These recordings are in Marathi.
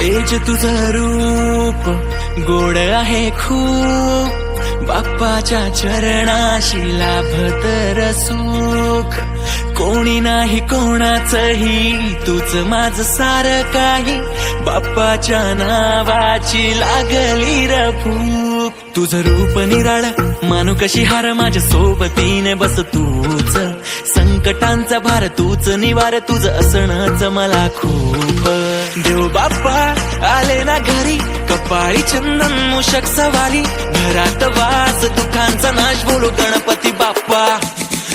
तुझं रूप गोड आहे खूप. बाप्पाच्या चरणाशी लाभत सुख कोणी नाही कोणाचही तुझ माझ सार काही. बाप्पाच्या नावाची लागली र भूक तुझं रूप निराळ मानू कशी हार माझ्या सोबतीने बस तूच. संकटांचा भार तूच निवार तुझं असणच मला खूप. देव बाप्पा आले ना घरी. कपाळी चंदन मुशक सवारी घरात वास दुःखांचा नाश बोलू गणपती बाप्पा.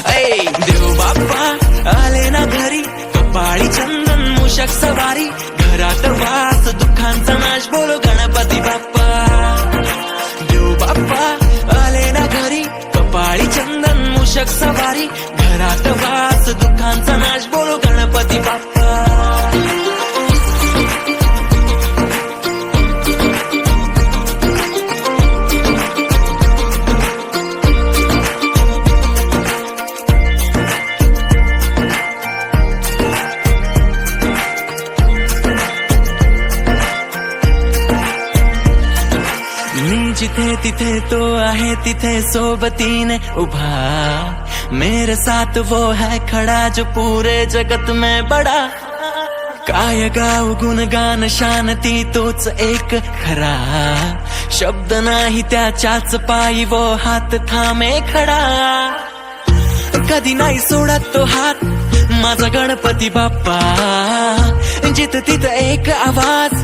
ऐ देव बाप्पा आले ना घरी. कपाळी चंदन मुशक सवारी. घरात वास दुखांचा नाश बोलू गणपती बाप्पा. देव बाप्पा आले ना घरी. कपाळी चंदन मुशक सवारी. घरात वास दुःखांचा मी जिथे तिथे तो आहे तिथे सोबतीने उभा. मेरे साथ वो है खड़ा जो पूरे जगत में बड़ा. काय गाव गुणगान शांती तोच एक खरा. शब्द नाही त्याच्याच पायी वो हात थांबे खडा. कधी नाही सोडत तो हात माझा गणपती बाप्पा. जित तिथं एक आवाज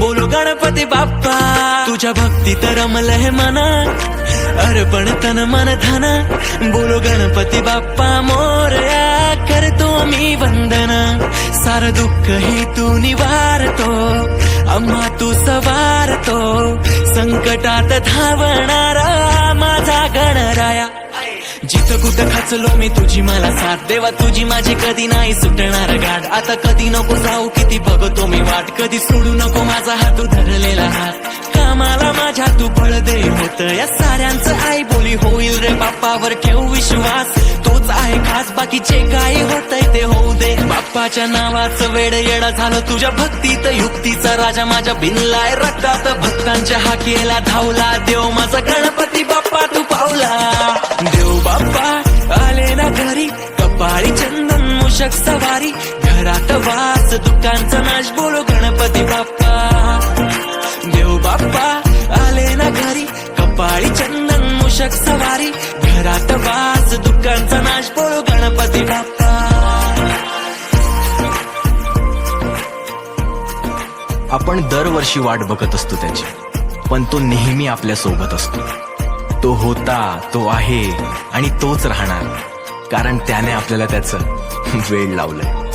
बोलू गणपती बाप्पा. तुझ्या भक्ती तर हे मना अर्पण तन मन धन. बोलो गणपती बाप्पा मोरया करतो मी वंदना. सार दुःख हे तू निवारतो. आम्हा तू सवारतो. संकटात धावणारा माझा गणराया. जिथं कुठं खचलो मी तुझी मला साथ. देवा तुझी माझी कधी नाही सुटणार गाठ. आता कधी नको जाऊ किती बघतो मी वाट. कधी सोडू नको माझा हात धरलेला हात. मला माझ्या तू बळ दे होत. या साऱ्यांचं आई बोली होईल रे बाप्पावर ठेव विश्वास. तोच आहे खास बाकीचे काय होतंय ते होऊ दे. बाप्पाच्या नावाचं वेड येडा झालं तुझ्या भक्तीत. युक्तीचा राजा माझ्या बिनलाय रक्तात. भक्तांच्या हाकेला धावला. देव माझा गणपती बाप्पा तू पावला. देव बाप्पा आले ना घरी. कपाळी चंदन मुशक सवारी. घरात वास दुकानचा नाश बोलो घरात वास दुःखांचा नाश बोलो गणपती बाप्पा. आपण दरवर्षी वाट बघत असतो त्याची पण तो नेहमी आपल्यासोबत असतो. तो होता तो आहे आणि तोच राहणार कारण त्याने आपल्याला त्याचं वेळ लावलंय.